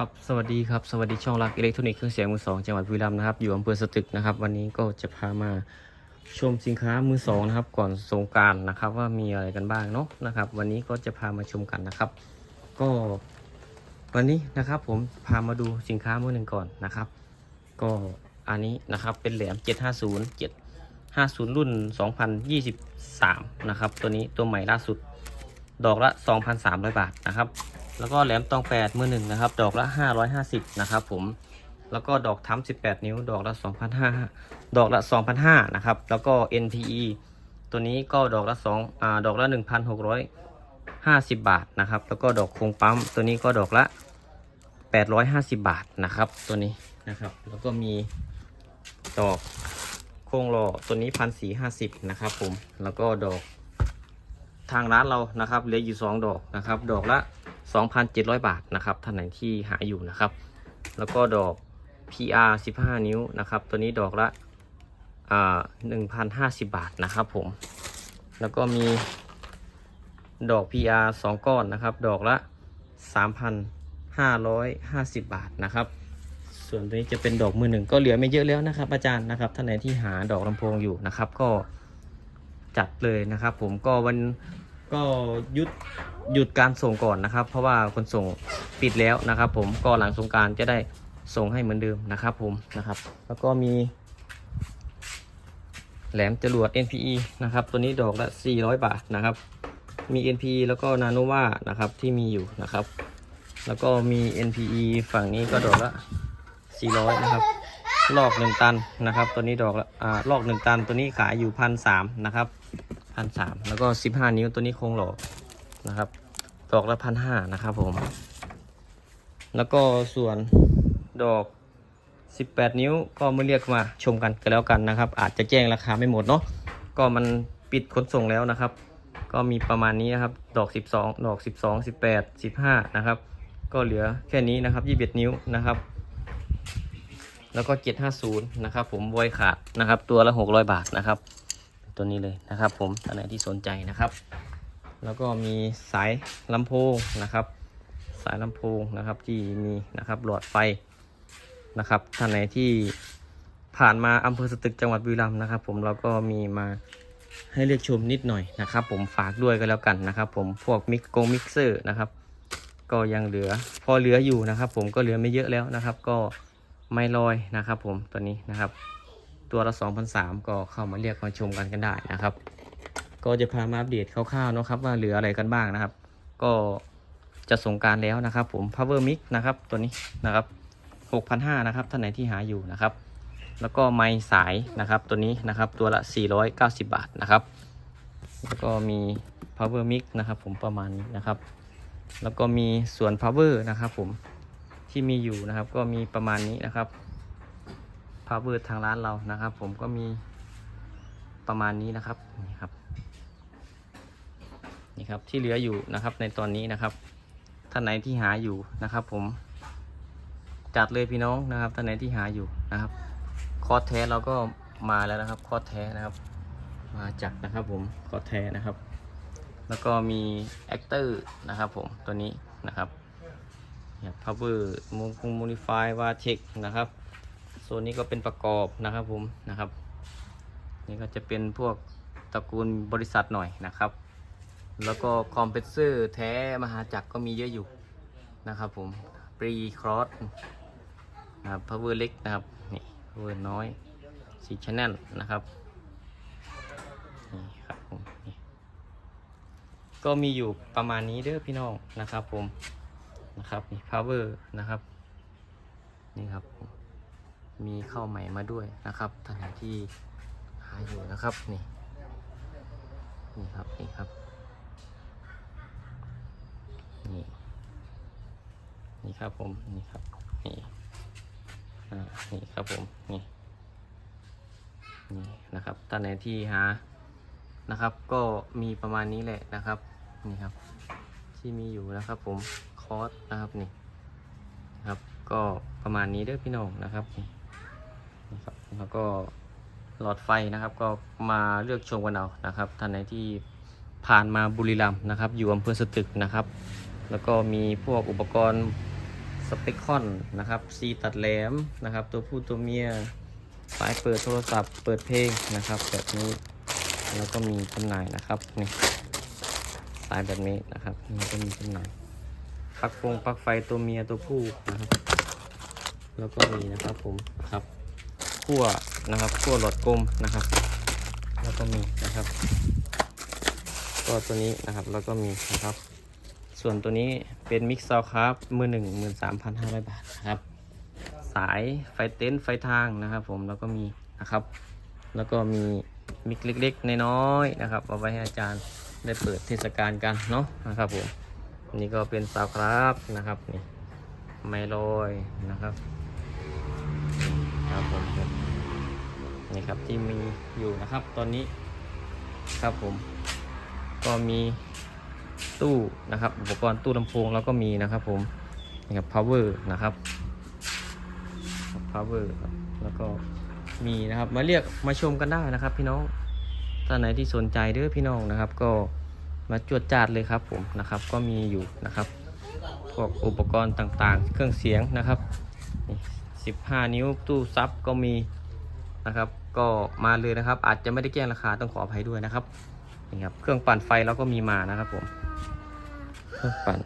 ครับ สวัสดีครับ สวัสดีช่องรักอิเล็กทรอนิกส์เครื่องเสียงมือสองจังหวัดบุรีรัมย์นะครับ อยู่อำเภอสตึกนะครับ วันนี้ก็จะพามาชมสินค้ามือสองนะครับ ก่อนสงการนะครับ ว่ามีอะไรกันบ้างเนาะนะครับ วันนี้ก็จะพามาชมกันนะครับ ก็ วันนี้นะครับผมพามาดูสินค้ามือหนึ่งก่อนนะครับ ก็อันนี้นะครับเป็นแหลม 750 750 รุ่น 2023 นะครับ ตัวนี้ตัวใหม่ล่าสุด ดอกละ 2,300 บาทนะครับ แล้วก็แหลมตองแปดมือหนึ่งนะครับ ดอกละ 550 นะครับผม แล้วก็ดอกทั้ม18 นิ้ว ดอกละ 2,500 ดอกละ 2,500 นะครับ แล้วก็ NPE ตัวนี้ก็ดอกละ2อ่า ดอกละ 1,650 บาทนะครับ แล้วก็ดอกโคงปั๊ม ตัวนี้ก็ดอกละ 850 บาทนะครับ ตัวนี้นะครับ แล้วก็มีดอกโคงหล่อตัวนี้ 1,450 นะครับผม แล้วก็ดอกทางร้านเรานะครับเหลืออยู่ 2 ดอกนะครับ ดอกละ 2,700 บาทนะครับท่านไหนที่หาอยู่นะครับ แล้วก็ดอก PR 15 นิ้วนะครับ ตัวนี้ดอกละอ่า1,050บาทนะครับผม แล้วก็มีดอก PR 2ก้อนนะครับ ดอกละ3,550บาทนะครับ ส่วนตัวนี้จะเป็นดอกมือหนึ่งก็เหลือไม่เยอะแล้วนะครับ อาจารย์นะครับท่านไหนที่หาดอกลำโพงอยู่นะครับ ก็จัดเลยนะครับ ผมก็วัน ก็ยุดหยุดการส่งก่อนนะครับ เพราะว่าคนส่งปิดแล้วนะครับ ผมก็หลังสงการจะได้ส่งให้เหมือนเดิมนะครับ ผมนะครับ แล้วก็มี แหลมจรวด NPE นะครับ ตัวนี้ดอกละ400 บาทนะครับ มี NPE แล้วก็ Nanova นะครับที่มีอยู่นะครับ แล้วก็มี NPE ฝั่งนี้ก็ดอกละ400นะครับลอก1ตันนะครับ ตัวนี้ดอกละอ่าลอก1ตันตัวนี้ขายอยู่พันสนะครับ พันสแล้วก็15นิ้วตัวนี้โครงหลอกนะครับดอกละพันห้านะครับผม แล้วก็ส่วนดอก 18 นิ้วก็ไมาเรียกมาชมกันกันแล้วกันนะครับ อาจจะแจ้งราคาไม่หมดเนาะก็มันปิดขนส่งแล้วนะครับ ก็มีประมาณนี้นะครับ ดอก 12 ดอก 12 18 15 นะครับ ก็เหลือแค่นี้นะครับ 21 นิ้วนะครับ แล้วก็ 750 นะครับ ผมบอยขาดนะครับ ตัวละ 600 บาทนะครับ ตัวนี้เลยนะครับ ผมท่านไหนที่สนใจนะครับ แล้วก็มีสายลำโพงนะครับ สายลำโพงนะครับที่มีนะครับหลอดไฟนะครับท่านไหนที่ผ่านมาอำเภอสตึกจังหวัดบุรีรัมย์นะครับ ผมเราก็มีมาให้เลือกชมนิดหน่อยนะครับ ผมฝากด้วยก็แล้วกันนะครับ ผมพวกมิกโกมิกเซอร์นะครับ ก็ยังเหลือพอเหลืออยู่นะครับ ผมก็เหลือไม่เยอะแล้วนะครับ ก็ไม่ลอยนะครับ ผมตัวนี้นะครับ ตัวละ 2,003ก็เข้ามาเรียกมาชมกันกันได้นะครับ ก็จะพามาอัปเดตคร่าวๆนะครับ ว่าเหลืออะไรกันบ้างนะครับ ก็จะส่งการแล้วนะครับผม power mix นะครับตัวนี้นะครับ6,500นะครับท่านไหนที่หาอยู่นะครับ แล้วก็ไม้สายนะครับตัวนี้นะครับตัวละ 490 บาทนะครับ แล้วก็มี power mix นะครับผมประมาณนี้นะครับ แล้วก็มีส่วน power นะครับผมที่มีอยู่นะครับ ก็มีประมาณนี้นะครับ power ทางร้านเรานะครับ ผมก็มีประมาณนี้นะครับนี่ครับนี่ครับที่เหลืออยู่นะครับในตอนนี้นะครับท่านไหนที่หาอยู่นะครับ ผมจัดเลยพี่น้องนะครับท่านไหนที่หาอยู่นะครับ คอร์สแท้เราก็มาแล้วนะครับ คอร์สแท้นะครับ มาจากนะครับ ผมคอร์สแท้นะครับ แล้วก็มีแอคเตอร์นะครับ ผมตัวนี้นะครับเนี่ย power มูคง modify วาเทคนะครับ โซนนี้ก็เป็นประกอบนะครับผมนะครับ นี่ก็จะเป็นพวกตระกูลบริษัทหน่อยนะครับ แล้วก็คอมเพรสเซอร์แท้มหาจักรก็มีเยอะอยู่นะครับผมปรีครอสนะครับพาวเวอร์เล็กนะครับนี่พาวเวอร์น้อยสีชแนลนะครับนี่ครับผมนี่ก็มีอยู่ประมาณนี้เด้อพี่น้องนะครับผมนะครับนี่พาวเวอร์นะครับนี่ครับผม มีเข้าใหม่มาด้วยนะครับท่านไหนที่หาอยู่นะครับนี่นี่ครับนี่ครับนี่นี่ครับผมนี่ครับนี่อ่านี่ครับผมนี่นี่นะครับท่านไหนที่หานะครับ ก็มีประมาณนี้แหละนะครับนี่ครับ ที่มีอยู่นะครับ ผมคอร์สนะครับนี่นะครับ ก็ประมาณนี้เด้อพี่น้องนะครับนี่นี่ครับ แล้วก็หลอดไฟนะครับ ก็มาเลือกชมกันเอานะครับท่านไหนที่ผ่านมาบุรีรัมย์นะครับ อยู่อำเภอสตึกนะครับ แล้วก็มีพวกอุปกรณ์สเปคคอนนะครับซีตัดแหลมนะครับ ตัวผู้ตัวเมียสายเปิดโทรศัพท์ เปิดเพลงนะครับ แบบนี้แล้วก็มีจำหน่ายนะครับนี่สายแบบนี้นะครับนี่ก็มีจำหน่ายปลั๊กฟงปลั๊กไฟตัวเมียตัวผู้นะครับ แล้วก็มีนะครับผมครับ ขั้วนะครับขั้วหลอดกลมนะครับ แล้วก็มีนะครับ ก็ตัวนี้นะครับแล้วก็มีนะครับ ส่วนตัวนี้เป็นมิกซ์ซาวครับมือหนึ่งหมื่นสามพันห้าร้อยบาทนะครับ สายไฟเต็นท์ไฟทางนะครับ ผมแล้วก็มีนะครับ แล้วก็มีมิกเล็กๆน้อยๆนะครับเอาไว้ให้อาจารย์ได้เปิดเทศกาลกันเนาะนะครับผมนี่ก็เป็นซาวครับนะครับนี่ไมโลอยนะครับครับผม นี่ครับที่มีอยู่นะครับ ตอนนี้ครับผมก็มีตู้นะครับ อุปกรณ์ตู้ลำโพงแล้วก็มีนะครับผมนี่ครับ power นะครับ power ครับแล้วก็มีนะครับมาเรียกมาชมกันได้นะครับ พี่น้องท่านไหนที่สนใจเด้อพี่น้องนะครับ ก็มาจวดจาดเลยครับผมนะครับ ก็มีอยู่นะครับพวกอุปกรณ์ต่างๆ เครื่องเสียงนะครับ 15 นิ้วตู้ซับก็มีนะครับ ก็มาเลยนะครับ อาจจะไม่ได้แจ้งราคาต้องขออภัยด้วยนะครับนี่ครับ เครื่องปั่นไฟเราก็มีมานะครับผม เครื่องปั่น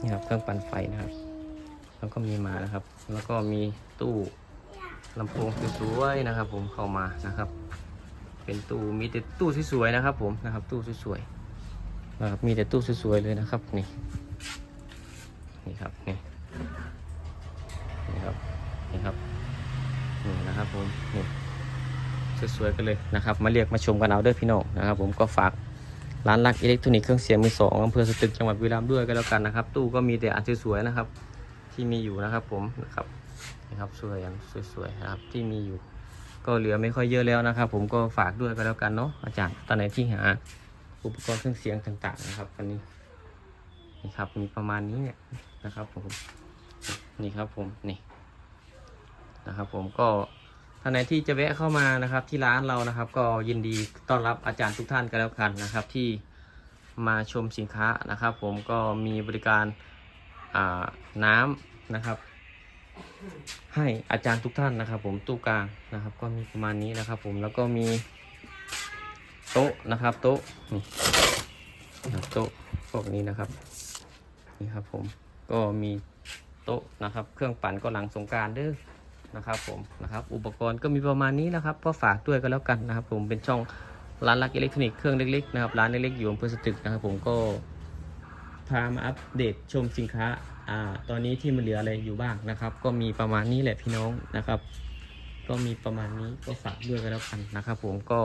นี่ครับเครื่องปั่นไฟนะครับ แล้วก็มีมานะครับ แล้วก็มีตู้ลำโพงสวยๆนะครับ ผมเข้ามานะครับ เป็นตู้มีแต่ตู้สวยๆนะครับ ผมนะครับ ตู้สวยๆนะครับมีแต่ตู้สวยๆเลยนะครับนี่นี่ครับนี่นี่ครับนี่ครับ นะครับผมนี่สวยๆกันเลยนะครับ มาเรียกมาชมกันเอาเด้อพี่น้องนะครับ ผมก็ฝากร้านรักอิเล็กทรอนิกส์เครื่องเสียงมือสองอำเภอสตึกจังหวัดบุรีรัมย์ด้วยก็แล้วกันนะครับ ตู้ก็มีแต่อันสวยๆนะครับ ที่มีอยู่นะครับผมนะครับนะครับสวยอันสวยๆนะครับที่มีอยู่ ก็เหลือไม่ค่อยเยอะแล้วนะครับ ผมก็ฝากด้วยก็แล้วกันเนาะอาจารย์ตอนไหนที่หาอุปกรณ์เครื่องเสียงต่างๆนะครับวันนี้นี่ครับมีประมาณนี้เนี่ยนะครับผมนี่ครับผมนี่นะครับผมก็ ท่านไหนที่จะแวะเข้ามานะครับ ที่ร้านเรานะครับ ก็ยินดีต้อนรับอาจารย์ทุกท่านกันแล้วกันนะครับ ที่มาชมสินค้านะครับ ผมก็มีบริการอ่าน้ำนะครับ ให้อาจารย์ทุกท่านนะครับ ผมตู้กลางนะครับ ก็มีประมาณนี้นะครับ ผมแล้วก็มีโต๊ะนะครับ โต๊ะนี่นโต๊ะพวกนี้นะครับนี่ครับผมก็มีโต๊ะนะครับ เครื่องปั่นก็หลังสงการเด้อ นะครับผมนะครับอุปกรณ์ก็มีประมาณนี้นะครับก็ฝากด้วยกันแล้วกันนะครับ ผมเป็นช่องร้านรักอิเล็กทรอนิกส์เครื่องเล็กๆนะครับร้านเล็กๆอยู่อำเภอสตึกนะครับ ผมก็พามาอัปเดตชมสินค้าอ่าตอนนี้ที่มันเหลืออะไรอยู่บ้างนะครับ ก็มีประมาณนี้แหละพี่น้องนะครับ ก็มีประมาณนี้ก็ฝากด้วยกันแล้วกันนะครับ ผมก็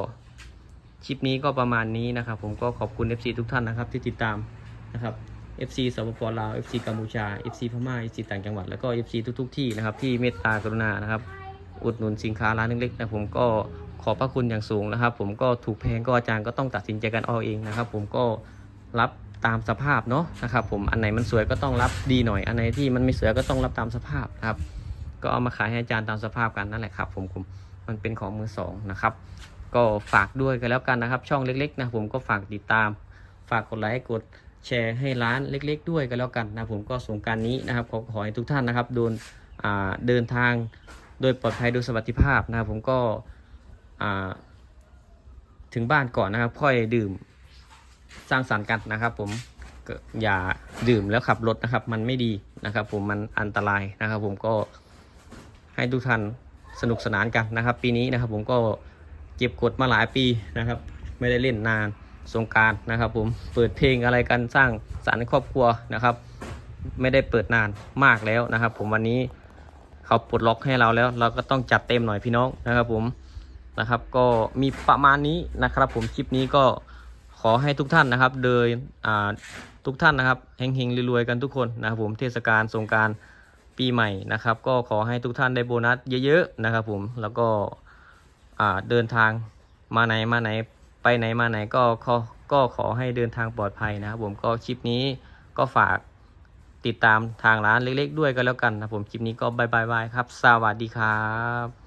คลิปนี้ก็ประมาณนี้นะครับ ผมก็ขอบคุณ FC ทุกท่านนะครับที่ติดตามนะครับ FC สปปลาว FC กัมพูชา FC พม่า FC ต่างจังหวัดแล้วก็ FC ทุกๆที่นะครับที่เมตตากรุณานะครับอุดหนุนสินค้าร้านเล็กๆนะผมก็ขอบพระคุณอย่างสูงนะครับ ผมก็ถูกแพงก็อาจารย์ก็ต้องตัดสินใจกันเอาเองนะครับ ผมก็รับตามสภาพเนาะนะครับผมอันไหนมันสวยก็ต้องรับดีหน่อย อันไหนที่มันไม่สวยก็ต้องรับตามสภาพนะครับ ก็เอามาขายให้อาจารย์ตามสภาพกันนั่นแหละครับ ผมผมมันเป็นของมือสองนะครับ ก็ฝากด้วยกันแล้วกันนะครับ ช่องเล็กๆนะผมก็ฝากติดตาม ฝากกดไลค์กด แชร์ให้ร้านเล็ก ๆ ด้วยกันแล้วกันนะผมก็สงการนี้นะครับขอขอให้ทุกท่านนะครับโดนเดินทางโดยปลอดภัยโดยสวัสดิภาพนะครับผมก็ถึงบ้านก่อนนะครับ ค่อยดื่มสร้างสรรค์กันนะครับ ผมอย่าดื่มแล้วขับรถนะครับ มันไม่ดีนะครับ ผมมันอันตรายนะครับ ผมก็ให้ทุกท่านสนุกสนานกันนะครับ ปีนี้นะครับ ผมก็เก็บกดมาหลายปีนะครับ ไม่ได้เล่นนาน สงการนะครับผมเปิดเพลงอะไรกันสร้างสรรค์ครอบครัวนะครับ ไม่ได้เปิดนานมากแล้วนะครับ ผมวันนี้เขาปลดล็อกให้เราแล้ว เราก็ต้องจัดเต็มหน่อยพี่น้องนะครับ ผมนะครับ ก็มีประมาณนี้นะครับ ผมคลิปนี้ก็ขอให้ทุกท่านนะครับ เดินอ่าทุกท่านนะครับเฮงๆรวยๆกันทุกคนนะครับผมเทศกาลสงการปีใหม่นะครับ ก็ขอให้ทุกท่านได้โบนัสเยอะๆนะครับ ผมแล้วก็อ่าเดินทางมาไหนมาไหน ไปไหนมาไหนก็ขอก็ขอให้เดินทางปลอดภัยนะครับผมก็คลิปนี้ก็ฝากติดตามทางร้านเล็กๆ ด้วยก็แล้วกันนะผมคลิปนี้ก็บายบายบายครับ สวัสดีครับ